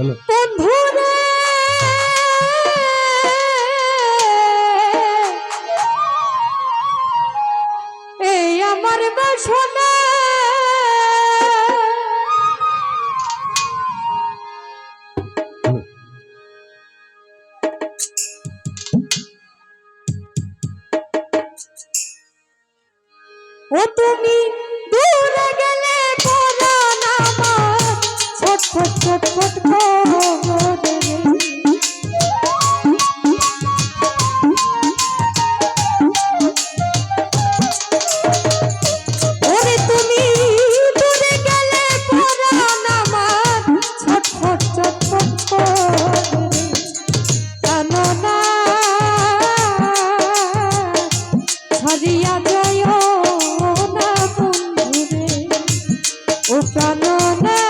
प्रभु জানো না?